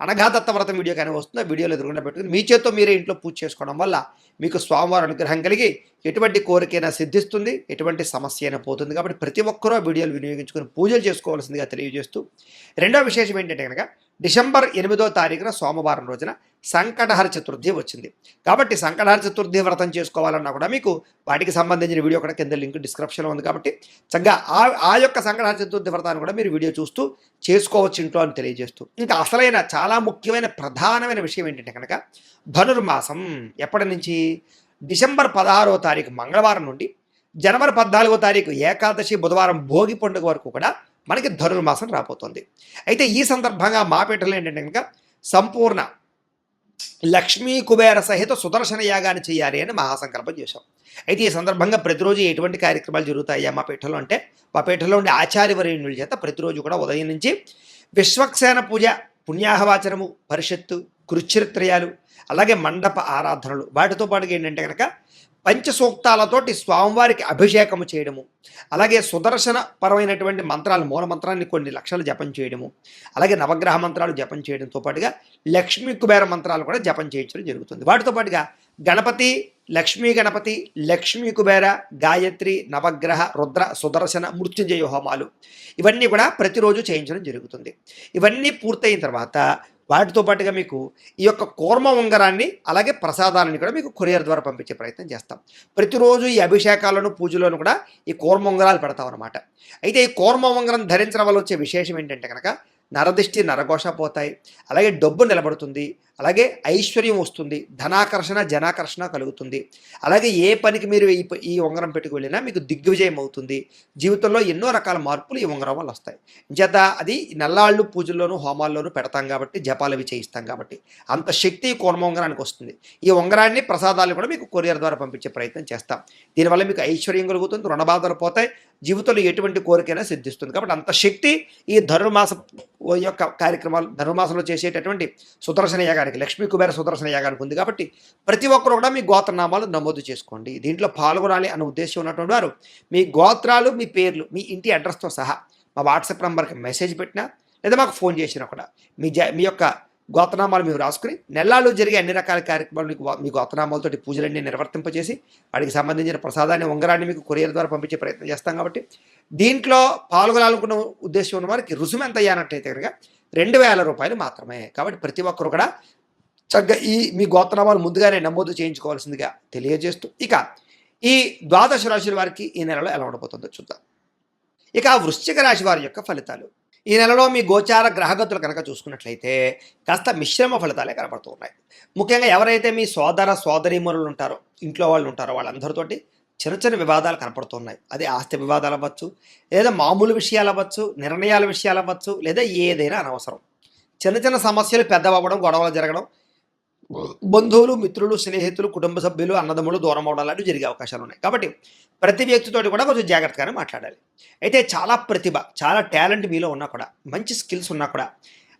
అనఘాదత్త వ్రతం వీడియో కానీ వస్తుంది ఆ వీడియోలో ఎదురుకుండా పెట్టుకుని మీ చేతితో మీరే ఇంట్లో పూజ చేసుకోవడం వల్ల మీకు స్వామివారి అనుగ్రహం కలిగి ఎటువంటి కోరికైనా సిద్ధిస్తుంది ఎటువంటి సమస్య అయినా పోతుంది. కాబట్టి ప్రతి ఒక్కరూ ఆ వీడియోలు వినియోగించుకొని పూజలు చేసుకోవాల్సిందిగా తెలియజేస్తూ రెండో విశేషం ఏంటంటే కనుక డిసెంబర్ ఎనిమిదో తారీఖున సోమవారం రోజున సంకటహర చతుర్థి వచ్చింది. కాబట్టి సంకటహర చతుర్థి వ్రతం చేసుకోవాలన్నా కూడా మీకు వాటికి సంబంధించిన వీడియో కూడా కింద లింక్ డిస్క్రిప్షన్లో ఉంది కాబట్టి చక్కగా ఆ ఆ యొక్క సంకటహర చతుర్థి వ్రతాన్ని కూడా మీరు వీడియో చూస్తూ చేసుకోవచ్చు ఇంట్లో అని తెలియజేస్తూ. ఇంకా అసలైన చాలా ముఖ్యమైన ప్రధానమైన విషయం ఏంటంటే కనుక ధనుర్మాసం ఎప్పటి నుంచి? డిసెంబర్ పదహారవ తారీఖు మంగళవారం నుండి జనవరి పద్నాలుగో తారీఖు ఏకాదశి బుధవారం భోగి పండుగ వరకు కూడా మనకి ధనుర్మాసం రాబోతోంది. అయితే ఈ సందర్భంగా మాపేటలో ఏంటంటే కనుక సంపూర్ణ లక్ష్మీ కుబేర సహిత సుదర్శన యాగాన్ని చేయాలి అని మహాసంకల్పం చేశాం. అయితే ఈ సందర్భంగా ప్రతిరోజు ఎటువంటి కార్యక్రమాలు జరుగుతాయా మా పీఠలో అంటే మా పీఠలో ఉండే ఆచార్యవరేణుల చేత ప్రతిరోజు కూడా ఉదయం నుంచి విశ్వక్సేన పూజ పుణ్యాహవాచనము పరిషత్తు కృచ్ఛరిత్రయాలు అలాగే మండప ఆరాధనలు. వాటితో పాటుగా ఏంటంటే కనుక పంచసూక్తాలతోటి స్వామివారికి అభిషేకము చేయడము అలాగే సుదర్శన పరమైనటువంటి మంత్రాలు మూల మంత్రాన్ని కొన్ని లక్షలు జపం చేయడము అలాగే నవగ్రహ మంత్రాలు జపం చేయడంతో పాటుగా లక్ష్మీ కుబేర మంత్రాలు కూడా జపం చేయించడం జరుగుతుంది. వాటితో పాటుగా గణపతి లక్ష్మీ గణపతి లక్ష్మీ కుబేర గాయత్రి నవగ్రహ రుద్ర సుదర్శన మృత్యుంజయ హోమాలు ఇవన్నీ కూడా ప్రతిరోజు చేయించడం జరుగుతుంది. ఇవన్నీ పూర్తయిన తర్వాత వాటితో పాటుగా మీకు ఈ యొక్క కూర్మ ఉంగరాన్ని అలాగే ప్రసాదాలని కూడా మీకు కొరియర్ ద్వారా పంపించే ప్రయత్నం చేస్తాం. ప్రతిరోజు ఈ అభిషేకాలను పూజలను కూడా ఈ కూర్మ ఉంగరాలు పెడతాం అనమాట అయితే ఈ కూర్మ ఉంగరం ధరించడం వల్ల వచ్చే విశేషం ఏంటంటే కనుక నరదిష్టి నరఘోష పోతాయి. అలాగే డబ్బు నిలబడుతుంది. అలాగే ఐశ్వర్యం వస్తుంది ధనాకర్షణ జనాకర్షణ కలుగుతుంది. అలాగే ఏ పనికి మీరు ఈ ఈ ఉంగరం పెట్టుకు వెళ్ళినా మీకు దిగ్విజయం అవుతుంది. జీవితంలో ఎన్నో రకాల మార్పులు ఈ ఉంగరం వల్ల వస్తాయి. చేత అది నల్లాళ్ళు పూజల్లోనూ హోమాల్లోనూ పెడతాం కాబట్టి జపాలు అవి చేయిస్తాం కాబట్టి అంత శక్తి ఈ ఉంగరానికి వస్తుంది. ఈ ఉంగరాన్ని ప్రసాదాలు కూడా మీకు కొరియర్ ద్వారా పంపించే ప్రయత్నం చేస్తాం. దీనివల్ల మీకు ఐశ్వర్యం కలుగుతుంది రుణబాధలు పోతాయి జీవితంలో ఎటువంటి కోరికైనా సిద్ధిస్తుంది కాబట్టి అంత శక్తి ఈ ధనుర్మాస యొక్క కార్యక్రమాలు ధనుర్మాసంలో చేసేటటువంటి సుదర్శన యాగానికి లక్ష్మీ కుబేర సుదర్శన యాగానికి ఉంది కాబట్టి ప్రతి ఒక్కరు కూడా మీ గోత్రనామాలు నమోదు చేసుకోండి. దీంట్లో పాల్గొనాలి అన్న ఉద్దేశం ఉన్నటువంటి వారు మీ గోత్రాలు మీ పేర్లు మీ ఇంటి అడ్రస్తో సహా మా వాట్సాప్ నెంబర్కి మెసేజ్ పెట్టినా లేదా మాకు ఫోన్ చేసినా కూడా మీ జ మీ యొక్క గోతనామాలు మీరు రాసుకుని నెలలో జరిగే అన్ని రకాల కార్యక్రమాలు మీకు మీ గోతనామాలతోటి పూజలన్నీ నిర్వర్తింపజేసి వాటికి సంబంధించిన ప్రసాదాన్ని ఉంగరాన్ని మీకు కొరియర్ ద్వారా పంపించే ప్రయత్నం చేస్తాం కాబట్టి దీంట్లో పాల్గొనాలనుకున్న ఉద్దేశం ఉన్న వారికి రుసుము ఎంత అయ్యానట్టయితే కనుక రెండు వేల రూపాయలు మాత్రమే. కాబట్టి ప్రతి ఒక్కరు కూడా చక్కగా ఈ మీ గోత్రనామాలు ముందుగానే నమోదు చేయించుకోవాల్సిందిగా తెలియజేస్తూ ఇక ఈ ద్వాదశ రాశుల వారికి ఈ నెలలో ఎలా ఉండబోతుందో చూద్దాం. ఇక వృశ్చిక రాశి వారి యొక్క ఫలితాలు. ఈ నెలలో మీ గోచార గ్రహగతులు కనుక చూసుకున్నట్లయితే కాస్త మిశ్రమ ఫలితాలే కనపడుతూ ఉన్నాయి. ముఖ్యంగా ఎవరైతే మీ సోదర సోదరీమణులు ఉంటారో ఇంట్లో వాళ్ళు ఉంటారో వాళ్ళందరితోటి చిన్న చిన్న వివాదాలు కనపడుతున్నాయి. అది ఆస్తి వివాదాలు అవ్వచ్చు లేదా మామూలు విషయాలు అవ్వచ్చు నిర్ణయాల విషయాలు అవ్వచ్చు లేదా ఏదైనా అనవసరం. చిన్న చిన్న సమస్యలు పెద్దవవ్వడం గొడవలు జరగడం బంధువులు మిత్రులు స్నేహితులు కుటుంబ సభ్యులు అన్నదమ్ములు దూరం అవడం లాంటివి జరిగే అవకాశాలు ఉన్నాయి. కాబట్టి ప్రతి వ్యక్తితోటి కూడా కొంచెం జాగ్రత్తగానే మాట్లాడాలి. అయితే చాలా ప్రతిభ చాలా టాలెంట్ మీలో ఉన్నా కూడా మంచి స్కిల్స్ ఉన్నా కూడా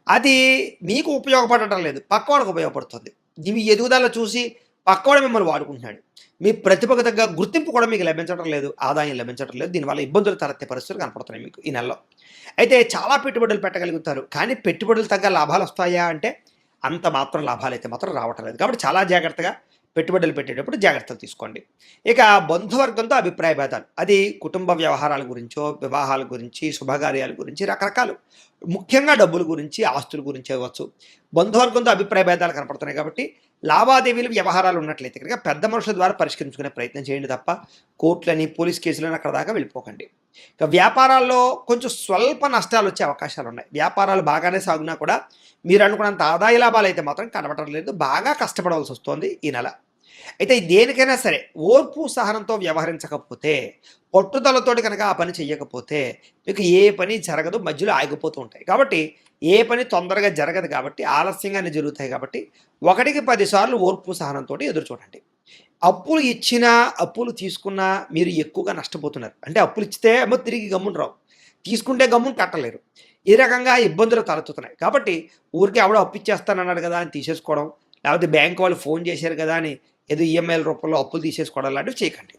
అది మీకు ఉపయోగపడటం లేదు. పక్కవాడికి ఉపయోగపడుతుంది. మీ ఎదుగుదల చూసి పక్కవాడు మిమ్మల్ని వాడుకుంటున్నాడు. మీ ప్రతిభకు తగ్గ గుర్తింపు కూడా మీకు లభించడం లేదు ఆదాయం లభించడం లేదు. దీనివల్ల ఇబ్బందులు తలెత్తే పరిస్థితులు కనపడుతున్నాయి మీకు ఈ నెలలో. అయితే చాలా పెట్టుబడులు పెట్టగలుగుతారు కానీ పెట్టుబడులు తగ్గ లాభాలు వస్తాయా అంటే అంత మాత్రం లాభాలు అయితే మాత్రం రావటం లేదు. కాబట్టి చాలా జాగ్రత్తగా పెట్టుబడులు పెట్టేటప్పుడు జాగ్రత్తలు తీసుకోండి. ఇక బంధువర్గంతో అభిప్రాయ భేదాలు. అది కుటుంబ వ్యవహారాల గురించో వివాహాల గురించి శుభకార్యాల గురించి రకరకాలు. ముఖ్యంగా డబ్బుల గురించి ఆస్తుల గురించి అవ్వచ్చు. బంధువర్గంతో అభిప్రాయ భేదాలు కనపడుతున్నాయి కాబట్టి లావాదేవీలు వ్యవహారాలు ఉన్నట్లయితే కనుక పెద్ద మనుషుల ద్వారా పరిష్కరించుకునే ప్రయత్నం చేయండి తప్ప కోర్టులని పోలీస్ కేసులని అక్కడ దాకా వెళ్ళిపోకండి. ఇక వ్యాపారాల్లో కొంచెం స్వల్ప నష్టాలు వచ్చే అవకాశాలు ఉన్నాయి. వ్యాపారాలు బాగానే సాగునా కూడా మీరు అనుకున్నంత ఆదాయ లాభాలు అయితే మాత్రం కనబడటం లేదు బాగా కష్టపడవలసి వస్తుంది ఈ నెల. అయితే దేనికైనా సరే ఓర్పు సహనంతో వ్యవహరించకపోతే పట్టుదలతోటి కనుక ఆ పని చేయకపోతే మీకు ఏ పని జరగదు మధ్యలో ఆగిపోతూ ఉంటాయి. కాబట్టి ఏ పని తొందరగా జరగదు కాబట్టి ఆలస్యంగానే జరుగుతాయి కాబట్టి ఒకటికి పదిసార్లు ఓర్పు సహనంతో ఎదురు చూడండి. అప్పులు ఇచ్చినా అప్పులు తీసుకున్నా మీరు ఎక్కువగా నష్టపోతున్నారు. అంటే అప్పులు ఇచ్చితే ఏమో తిరిగి గమ్మున రావు. తీసుకుంటే గమ్మును కట్టలేరు. ఈ రకంగా ఇబ్బందులు తలెత్తుతున్నాయి. కాబట్టి ఊరికే ఆవిడ అప్పు ఇచ్చేస్తానన్నాడు కదా అని తీసేసుకోవడం లేకపోతే బ్యాంక్ వాళ్ళు ఫోన్ చేశారు కదా అని ఏదో ఈఎంఐల రూపంలో అప్పులు తీసేసుకోవడం లాంటివి చేయకండి.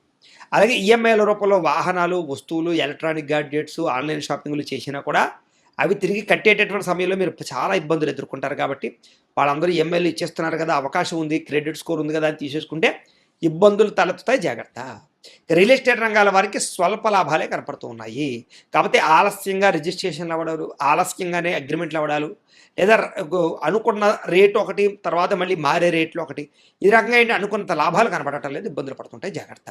అలాగే ఈఎంఐల రూపంలో వాహనాలు వస్తువులు ఎలక్ట్రానిక్ గాడ్జెట్స్ ఆన్లైన్ షాపింగ్లు చేసినా కూడా అవి తిరిగి కట్టేటటువంటి సమయంలో మీరు చాలా ఇబ్బందులు ఎదుర్కొంటారు కాబట్టి వాళ్ళందరూ ఈఎంఐలు ఇచ్చేస్తున్నారు కదా అవకాశం ఉంది క్రెడిట్ స్కోర్ ఉంది కదా అని తీసేసుకుంటే ఇబ్బందులు తలెత్తుతాయి జాగ్రత్త. రియల్ ఎస్టేట్ రంగాల వారికి స్వల్ప లాభాలే కనపడుతూ ఉన్నాయి. కాకపోతే ఆలస్యంగా రిజిస్ట్రేషన్లు అవ్వడాలు ఆలస్యంగానే అగ్రిమెంట్లు అవ్వడాలు లేదా అనుకున్న రేట్ ఒకటి తర్వాత మళ్ళీ మారే రేట్లు ఒకటి ఈ రకంగా ఏంటి అనుకున్నంత లాభాలు కనపడటం లేదు ఇబ్బందులు పడుతుంటాయి జాగ్రత్త.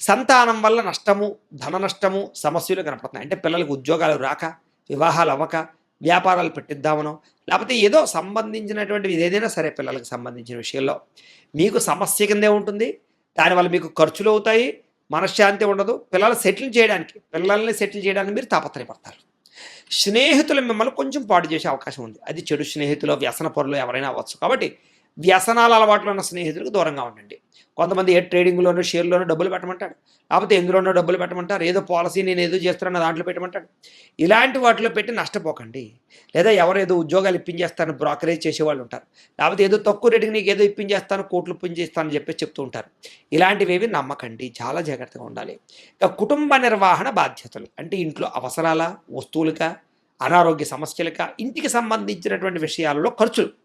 సంతానం వల్ల నష్టము ధన నష్టము సమస్యలు కనపడుతున్నాయి. అంటే పిల్లలకు ఉద్యోగాలు రాక వివాహాలు అవ్వక వ్యాపారాలు పెట్టిద్దామనో లేకపోతే ఏదో సంబంధించినటువంటి ఏదైనా సరే పిల్లలకు సంబంధించిన విషయంలో మీకు సమస్య కిందే ఉంటుంది దానివల్ల మీకు ఖర్చులు అవుతాయి మనశ్శాంతి ఉండదు. పిల్లలు సెటిల్ చేయడానికి పిల్లల్ని సెటిల్ చేయడానికి మీరు తాపత్రయపడతారు. స్నేహితులు మిమ్మల్ని కొంచెం పాటు చేసే అవకాశం ఉంది. అది చెడు స్నేహితులు వ్యసన పరులు ఎవరైనా అవ్వచ్చు. కాబట్టి వ్యసనాల అలవాట్లు ఉన్న స్నేహితులకు దూరంగా ఉండండి. కొంతమంది ఏ ట్రేడింగ్లోనూ షేర్లోనూ డబ్బులు పెట్టమంటాడు. లేకపోతే ఎందులోనో డబ్బులు పెట్టమంటారు. ఏదో పాలసీ నేను ఏదో చేస్తున్నా దాంట్లో పెట్టమంటాడు. ఇలాంటి వాటిలో పెట్టి నష్టపోకండి. లేదా ఎవరు ఏదో ఉద్యోగాలు ఇప్పించేస్తాను బ్రోకరేజ్ చేసేవాళ్ళు ఉంటారు. లేకపోతే ఏదో తక్కువ రేటుకి నీకు ఏదో ఇప్పించేస్తాను కోట్లు ఇప్పించేస్తాను అని చెప్పి చెప్తూ ఉంటారు. ఇలాంటివేవి నమ్మకండి. చాలా జాగ్రత్తగా ఉండాలి. ఇక కుటుంబ నిర్వహణ బాధ్యతలు. అంటే ఇంట్లో అవసరాల వస్తువులక అనారోగ్య సమస్యలక ఇంటికి సంబంధించినటువంటి విషయాలలో ఖర్చులు.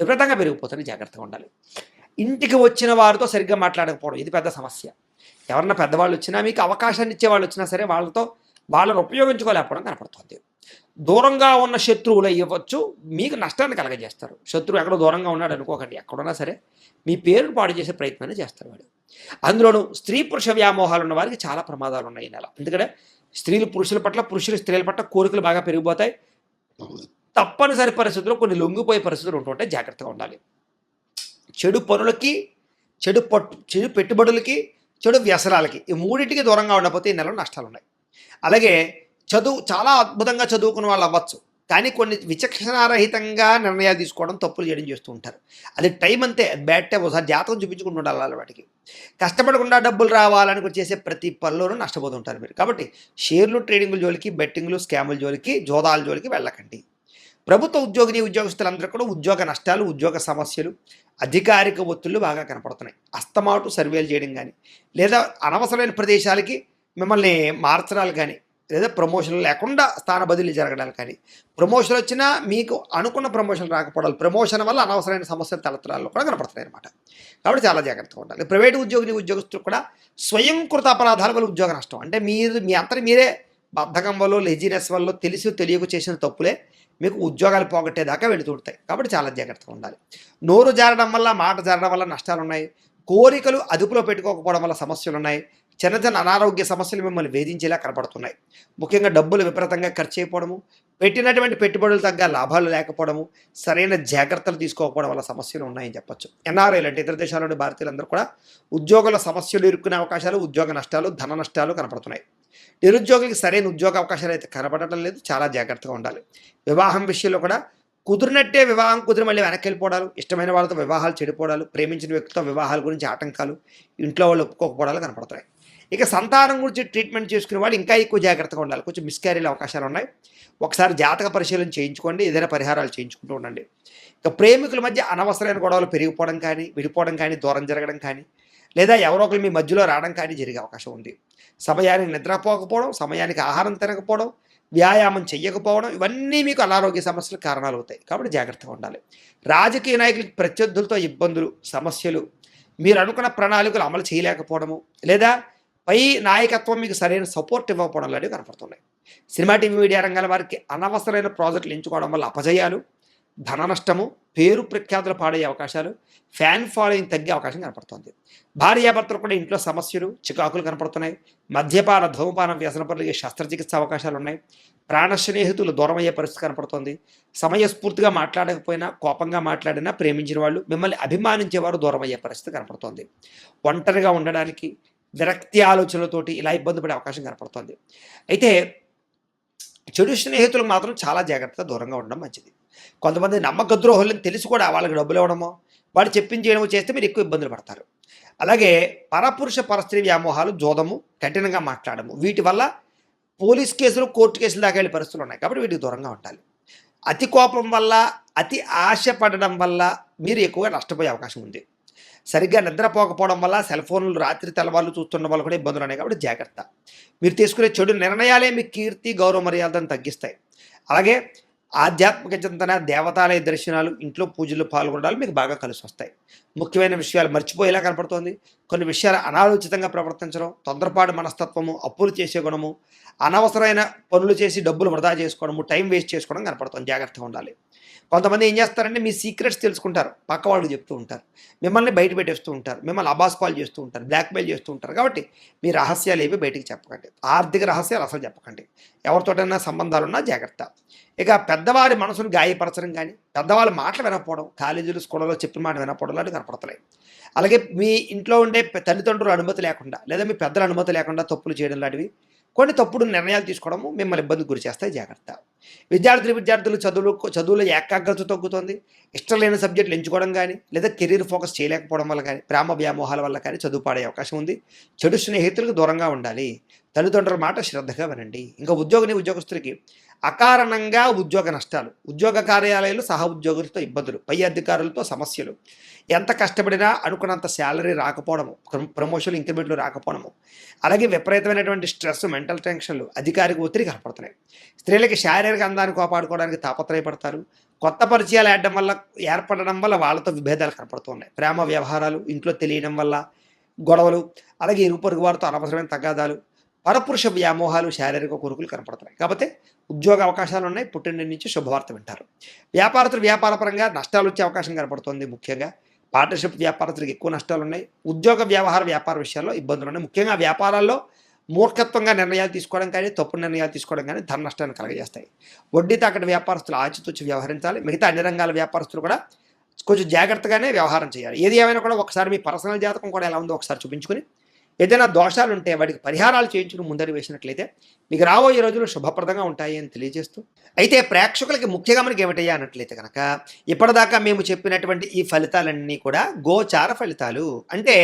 విపరీతంగా పెరిగిపోతుంది జాగ్రత్తగా ఉండాలి. ఇంటికి వచ్చిన వారితో సరిగ్గా మాట్లాడకపోవడం ఇది పెద్ద సమస్య. ఎవరన్నా పెద్దవాళ్ళు వచ్చినా మీకు అవకాశాన్ని ఇచ్చే వాళ్ళు వచ్చినా సరే వాళ్ళతో వాళ్ళని ఉపయోగించుకోలేకపోవడం కనపడుతుంది. దూరంగా ఉన్న శత్రువులు ఇవ్వచ్చు మీకు నష్టాన్ని కలగజేస్తారు. శత్రువు ఎక్కడో దూరంగా ఉన్నాడు అనుకోకండి ఎక్కడున్నా సరే మీ పేరును పాడు చేసే ప్రయత్నాన్ని చేస్తారు వాడు. అందులోనూ స్త్రీ పురుష వ్యామోహాలు ఉన్న వారికి చాలా ప్రమాదాలు ఉన్నాయి ఈ నెల. ఎందుకంటే స్త్రీలు పురుషుల పట్ల పురుషులు స్త్రీల పట్ల కోరికలు బాగా పెరిగిపోతాయి. తప్పనిసరి పరిస్థితుల్లో కొన్ని లొంగిపోయే పరిస్థితులు ఉంటుంటే జాగ్రత్తగా ఉండాలి. చెడు పనులకి చెడు పట్టు చెడు పెట్టుబడులకి చెడు వ్యసనాలకి ఈ మూడింటికి దూరంగా ఉండకపోతే ఈ నెలలో నష్టాలు ఉన్నాయి అలాగే చదువు చాలా అద్భుతంగా చదువుకున్న వాళ్ళు అవ్వచ్చు. కానీ కొన్ని విచక్షణారహితంగా నిర్ణయాలు తీసుకోవడం తప్పులు చేయడం చేస్తూ ఉంటారు. అది టైం అంతే బ్యాడ్ టైం ఒకసారి జాతకం చూపించుకుంటూ ఉండాలి వాటికి. కష్టపడకుండా డబ్బులు రావాలని కూడా చేసే ప్రతి పనిలోనూ నష్టపోతుంటారు మీరు. కాబట్టి షేర్లు ట్రేడింగ్ల జోలికి బెట్టింగ్లు స్కాముల జోలికి జోదాల జోలికి వెళ్ళకండి. ప్రభుత్వ ఉద్యోగిని ఉద్యోగస్తులందరూ కూడా ఉద్యోగ నష్టాలు ఉద్యోగ సమస్యలు అధికారిక ఒత్తిళ్ళు బాగా కనపడుతున్నాయి. అస్తమాటు సర్వేలు చేయడం కానీ లేదా అనవసరమైన ప్రదేశాలకి మిమ్మల్ని మార్చడాలు కానీ లేదా ప్రమోషన్లు లేకుండా స్థాన బదిలీ జరగడాలు కానీ ప్రమోషన్ వచ్చినా మీకు అనుకున్న ప్రమోషన్ రాకపోవడాలు ప్రమోషన్ వల్ల అనవసరమైన సమస్యలు తలెత్తడాలు కూడా కనపడుతున్నాయి అనమాట కాబట్టి చాలా జాగ్రత్తగా ఉండాలి. ప్రైవేటు ఉద్యోగిని ఉద్యోగస్తులు కూడా స్వయంకృత అపరాధాల వల్ల ఉద్యోగ నష్టం. అంటే మీరు మీ అంతా మీరే బద్ధకం వల్ల లెజినెస్ వల్ల తెలిసి తెలియక చేసిన తప్పులే. మీకు ఉద్యోగాలు పోగొట్టేదాకా వెళుతుంటాయి కాబట్టి చాలా జాగ్రత్తగా ఉండాలి. నోరు జారడం వల్ల మాట జారడం వల్ల నష్టాలు ఉన్నాయి. కోరికలు అదుపులో పెట్టుకోకపోవడం వల్ల సమస్యలు ఉన్నాయి చిన్న చిన్న అనారోగ్య సమస్యలు మిమ్మల్ని వేధించేలా కనపడుతున్నాయి. ముఖ్యంగా డబ్బులు విపరీతంగా ఖర్చు అయిపోవడము పెట్టినటువంటి పెట్టుబడులు తగ్గ లాభాలు లేకపోవడము సరైన జాగ్రత్తలు తీసుకోకపోవడం వల్ల సమస్యలు ఉన్నాయని చెప్పొచ్చు. ఎన్ఆర్ఐలు అంటే ఇతర దేశాల్లోని భారతీయులందరూ కూడా ఉద్యోగుల సమస్యలు ఇరుక్కునే అవకాశాలు ఉద్యోగ నష్టాలు ధన నష్టాలు కనపడుతున్నాయి. నిరుద్యోగులకి సరైన ఉద్యోగ అవకాశాలు అయితే కనబడటం లేదు. చాలా జాగ్రత్తగా ఉండాలి. వివాహం విషయంలో కూడా కుదిరినట్టే వివాహం కుదిరి మళ్ళీ వెనక్కి వెళ్ళిపోవడాలు ఇష్టమైన వాళ్ళతో వివాహాలు చెడిపోవడాలు ప్రేమించిన వ్యక్తితో వివాహాల గురించి ఆటంకాలు ఇంట్లో వాళ్ళు ఒప్పుకోకపోవడాలు కనపడతాయి. ఇక సంతానం గురించి ట్రీట్మెంట్ చేసుకునే వాళ్ళు ఇంకా ఎక్కువ జాగ్రత్తగా ఉండాలి. కొంచెం మిస్క్యారీల అవకాశాలు ఉన్నాయి. ఒకసారి జాతక పరిశీలన చేయించుకోండి ఏదైనా పరిహారాలు చేయించుకుంటూ ఉండండి. ఇక ప్రేమికుల మధ్య అనవసరమైన గొడవలు పెరిగిపోవడం కానీ విడిపోవడం కానీ దూరం జరగడం కానీ లేదా ఎవరో ఒకరు మీ మధ్యలో రావడం కానీ జరిగే అవకాశం ఉంది. సమయానికి నిద్రపోకపోవడం సమయానికి ఆహారం తినకపోవడం వ్యాయామం చెయ్యకపోవడం ఇవన్నీ మీకు అనారోగ్య సమస్యలకు కారణాలు అవుతాయి కాబట్టి జాగ్రత్తగా ఉండాలి. రాజకీయ నాయకులకి ప్రత్యర్థులతో ఇబ్బందులు సమస్యలు మీరు అనుకున్న ప్రణాళికలు అమలు చేయలేకపోవడము లేదా పై నాయకత్వం మీకు సరైన సపోర్ట్ ఇవ్వకపోవడం లాంటివి కనపడుతున్నాయి. సినిమా టీవీ మీడియా రంగాల వారికి అనవసరమైన ప్రాజెక్టులు ఎంచుకోవడం వల్ల అపజయాలు ధన నష్టము పేరు ప్రఖ్యాతులు పాడయ్యే అవకాశాలు ఫ్యాన్ ఫాలోయింగ్ తగ్గే అవకాశం కనపడుతుంది. భార్యాభర్తలు కూడా ఇంట్లో సమస్యలు చికాకులు కనపడుతున్నాయి. మద్యపాన ధూమపాన వ్యసనపరులకి శస్త్రచికిత్స అవకాశాలు ఉన్నాయి. ప్రాణ స్నేహితులు దూరం అయ్యే పరిస్థితి కనపడుతుంది. సమయస్ఫూర్తిగా మాట్లాడకపోయినా కోపంగా మాట్లాడినా ప్రేమించిన వాళ్ళు మిమ్మల్ని అభిమానించేవారు దూరం అయ్యే పరిస్థితి కనపడుతుంది. ఒంటరిగా ఉండడానికి విరక్తి ఆలోచనలతోటి ఇలా ఇబ్బంది పడే అవకాశం కనపడుతుంది. అయితే చెడు స్నేహితులకు మాత్రం చాలా జాగ్రత్తగా దూరంగా ఉండడం మంచిది. కొంతమంది నమ్మక ద్రోహులను తెలిసి కూడా వాళ్ళకి డబ్బులు ఇవ్వడమో వాడు చెప్పించేయడమో చేస్తే మీరు ఎక్కువ ఇబ్బందులు పడతారు. అలాగే పరపురుష పరస్త్రీ వ్యామోహాలు జోదము కఠినంగా మాట్లాడము. వీటి వల్ల పోలీస్ కేసులు కోర్టు కేసులు దాకా వెళ్ళే పరిస్థితులు ఉన్నాయి కాబట్టి వీటికి దూరంగా ఉండాలి. అతి కోపం వల్ల అతి ఆశపడడం వల్ల మీరు ఎక్కువగా నష్టపోయే అవకాశం ఉంది. సరిగ్గా నిద్రపోకపోవడం వల్ల సెల్ ఫోన్లు రాత్రి తెల్లవాళ్ళు చూస్తుండడం వల్ల కూడా ఇబ్బందులు ఉన్నాయి కాబట్టి జాగ్రత్త. మీరు తీసుకునే చెడు నిర్ణయాలే మీ కీర్తి గౌరవ మర్యాదను తగ్గిస్తాయి. అలాగే ఆధ్యాత్మిక చింతన దేవతాలయ దర్శనాలు ఇంట్లో పూజలు పాల్గొనడాలు మీకు బాగా కలిసి వస్తాయి ముఖ్యమైన విషయాలు మర్చిపోయేలా కనపడుతోంది. కొన్ని విషయాలు అనాలోచితంగా ప్రవర్తించడం తొందరపాటు మనస్తత్వము అప్పులు చేసే గుణము అనవసరమైన పనులు చేసి డబ్బులు వృధా చేసుకోవడము టైం వేస్ట్ చేసుకోవడం కనపడుతుంది. జాగ్రత్తగా ఉండాలి. కొంతమంది ఏం చేస్తారంటే మీ సీక్రెట్స్ తెలుసుకుంటారు. పక్క వాళ్ళు చెప్తూ ఉంటారు. మిమ్మల్ని బయట పెట్టేస్తూ ఉంటారు. మిమ్మల్ని అబాస్ కాల్ చేస్తూ ఉంటారు. బ్లాక్మెయిల్ చేస్తూ ఉంటారు. కాబట్టి మీ రహస్యాలు ఏవి బయటికి చెప్పకండి. ఆర్థిక రహస్యాలు అసలు చెప్పకండి. ఎవరితోటైనా సంబంధాలున్నా జాగ్రత్త. ఇక పెద్దవారి మనసును గాయపరచడం కానీ పెద్దవాళ్ళ మాటలు వినకపోవడం కాలేజీలు స్కూళ్ళలో చెప్పిన మాట వినకపోవడం లాంటివి కనపడతాయి అలాగే మీ ఇంట్లో ఉండే తల్లిదండ్రులు తల్లిదండ్రుల అనుమతి లేకుండా లేదా మీ పెద్దల అనుమతి లేకుండా తప్పులు చేయడం లాంటివి కొన్ని తప్పుడు నిర్ణయాలు తీసుకోవడము మిమ్మల్ని ఇబ్బందికి గురి చేస్తాయి. జాగ్రత్త. విద్యార్థులు విద్యార్థులు చదువులు చదువులో ఏకాగ్రత తగ్గుతుంది. ఇష్టం లేని సబ్జెక్టులు ఎంచుకోవడం కానీ లేదా కెరీర్ ఫోకస్ చేయలేకపోవడం వల్ల కానీ ప్రేమ వ్యామోహాల వల్ల కానీ చదువు పాడే అవకాశం ఉంది. చెడు స్నేహితులకు దూరంగా ఉండాలి. తల్లిదండ్రుల మాట శ్రద్ధగా వినండి. ఇంకా ఉద్యోగిని ఉద్యోగస్తులకి అకారణంగా ఉద్యోగ నష్టాలు ఉద్యోగ కార్యాలయాలు సహ ఉద్యోగులతో ఇబ్బందులు పై అధికారులతో సమస్యలు ఎంత కష్టపడినా అనుకున్నంత శాలరీ రాకపోవడము ప్రమోషన్లు ఇంక్రిమెంట్లు రాకపోవడము అలాగే విపరీతమైనటువంటి స్ట్రెస్ మెంటల్ టెన్షన్లు అధికారిక ఒత్తిడి కనపడుతున్నాయి. స్త్రీలకి శారీరక అందాన్ని కాపాడుకోవడానికి తాపత్రయపడతారు. కొత్త పరిచయాలు ఏడడం వల్ల ఏర్పడడం వల్ల వాళ్ళతో విభేదాలు కనపడుతున్నాయి. ప్రేమ వ్యవహారాలు ఇంట్లో తెలియడం వల్ల గొడవలు అలాగే ఇరుగు పొరుగు వారితో అనవసరమైన తగాదాలు పరపురుష వ్యామోహాలు శారీరక కొరుకులు కనపడుతున్నాయి. కాకపోతే ఉద్యోగ అవకాశాలు ఉన్నాయి పుట్టిన నుంచి శుభవార్త వింటారు. వ్యాపారస్తులు వ్యాపారపరంగా నష్టాలు వచ్చే అవకాశం కనపడుతుంది ముఖ్యంగా. పార్ట్నర్షిప్ వ్యాపారస్తులకు ఎక్కువ నష్టాలు ఉన్నాయి. ఉద్యోగ వ్యవహార వ్యాపార విషయాల్లో ఇబ్బందులు ఉన్నాయి. ముఖ్యంగా వ్యాపారాల్లో మూర్ఖత్వంగా నిర్ణయాలు తీసుకోవడం కానీ తప్పు నిర్ణయాలు తీసుకోవడం కానీ ధన నష్టాన్ని కలగజేస్తాయి. వడ్డీ తాకటి వ్యాపారస్తులు ఆచితూచి వ్యవహరించాలి. మిగతా అన్ని రంగాల వ్యాపారస్తులు కూడా కొంచెం జాగ్రత్తగానే వ్యవహారం చేయాలి. ఏది ఏమైనా కూడా ఒకసారి మీ పర్సనల్ జాతకం కూడా ఎలా ఉందో ఒకసారి చూపించుకుని ఏదైనా దోషాలు ఉంటే వాటికి పరిహారాలు చేయించుకుని ముందరి వేసినట్లయితే మీకు రాబోయే రోజులు శుభప్రదంగా ఉంటాయి అని తెలియజేస్తూ అయితే ప్రేక్షకులకి ముఖ్యంగా మనకి ఏమిటయ్యా అన్నట్లయితే కనుక ఇప్పటిదాకా మేము చెప్పినటువంటి ఈ ఫలితాలన్నీ కూడా గోచార ఫలితాలు. అంటే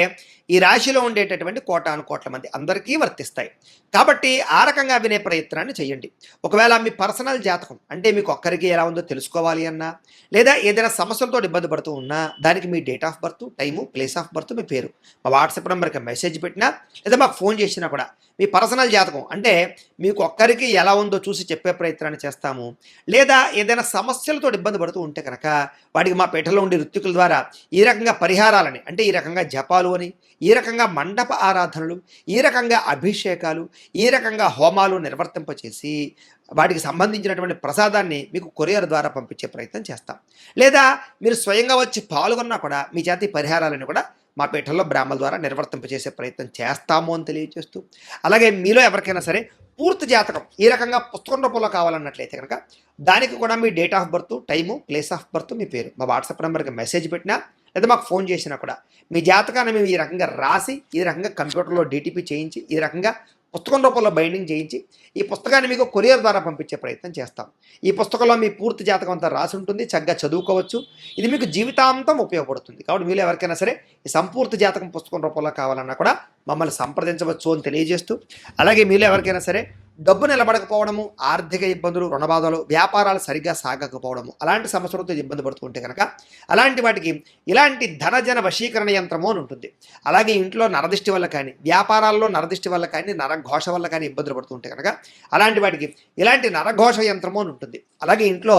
ఈ రాశిలో ఉండేటటువంటి కోటాను కోట్ల మంది అందరికీ వర్తిస్తాయి. కాబట్టి ఆ రకంగా వినే ప్రయత్నాన్ని చేయండి. ఒకవేళ మీ పర్సనల్ జాతకం అంటే మీకు ఒక్కరికి ఎలా ఉందో తెలుసుకోవాలి అన్నా లేదా ఏదైనా సమస్యలతో ఇబ్బంది పడుతూ ఉన్నా దానికి మీ date of birth time place of birth మీ పేరు. మా వాట్సాప్ నెంబర్కి మెసేజ్ పెట్టినా లేదా మాకు ఫోన్ చేసినా కూడా మీ పర్సనల్ జాతకం అంటే మీకు ఒక్కరికి ఎలా ఉందో చూసి చెప్పే ప్రయత్నాన్ని చేస్తాము. లేదా ఏదైనా సమస్యలతో ఇబ్బంది పడుతూ ఉంటే కనుక వాటికి మా పీఠలో ఉండే ఋత్వికుల ద్వారా ఈ రకంగా పరిహారాలని అంటే ఈ రకంగా జపాలు అని ఈ రకంగా మండప ఆరాధనలు ఈ రకంగా అభిషేకాలు ఈ రకంగా హోమాలు నిర్వర్తింపచేసి వాటికి సంబంధించినటువంటి ప్రసాదాన్ని మీకు కొరియర్ ద్వారా పంపించే ప్రయత్నం చేస్తాం. లేదా మీరు స్వయంగా వచ్చి పాల్గొన్నా కూడా మీ జాతి పరిహారాలను కూడా మా పీఠంలో బ్రాహ్మల ద్వారా నిర్వర్తింపచేసే ప్రయత్నం చేస్తాము అని తెలియజేస్తూ అలాగే మీలో ఎవరికైనా సరే పూర్తి జాతకం ఈ రకంగా పుస్తకం రూపంలో కావాలన్నట్లయితే కనుక దానికి కూడా మీ date of birth time place of birth మీ పేరు మా వాట్సాప్ నెంబర్కి మెసేజ్ పెట్టినా లేదా మాకు ఫోన్ చేసినా కూడా మీ జాతకాన్ని మేము ఈ రకంగా రాసి ఈ రకంగా కంప్యూటర్లో డీటీపీ చేయించి ఈ రకంగా పుస్తకం రూపంలో బైండింగ్ చేయించి ఈ పుస్తకాన్ని మీకు కొరియర్ ద్వారా పంపించే ప్రయత్నం చేస్తాం. ఈ పుస్తకంలో మీ పూర్తి జాతకం అంతా రాసి ఉంటుంది చక్కగా చదువుకోవచ్చు. ఇది మీకు జీవితాంతం ఉపయోగపడుతుంది. కాబట్టి మీరు ఎవరికైనా సరే ఈ సంపూర్తి జాతకం పుస్తకం రూపంలో కావాలన్నా కూడా మమ్మల్ని సంప్రదించవచ్చు అని తెలియజేస్తూ అలాగే మీలో ఎవరికైనా సరే డబ్బు నిలబడకపోవడము ఆర్థిక ఇబ్బందులు రుణబాధలు వ్యాపారాలు సరిగ్గా సాగకపోవడము అలాంటి సమస్యలతో ఇబ్బంది పడుతుంటే కనుక అలాంటి వాటికి ఇలాంటి ధనజన వశీకరణ యంత్రము అని ఉంటుంది. అలాగే ఇంట్లో నరదిష్టి వల్ల కానీ వ్యాపారాల్లో నరదిష్టి వల్ల కానీ నరఘోష వల్ల కానీ ఇబ్బందులు పడుతుంటే కనుక అలాంటి వాటికి ఇలాంటి నరఘోష యంత్రము అని ఉంటుంది. అలాగే ఇంట్లో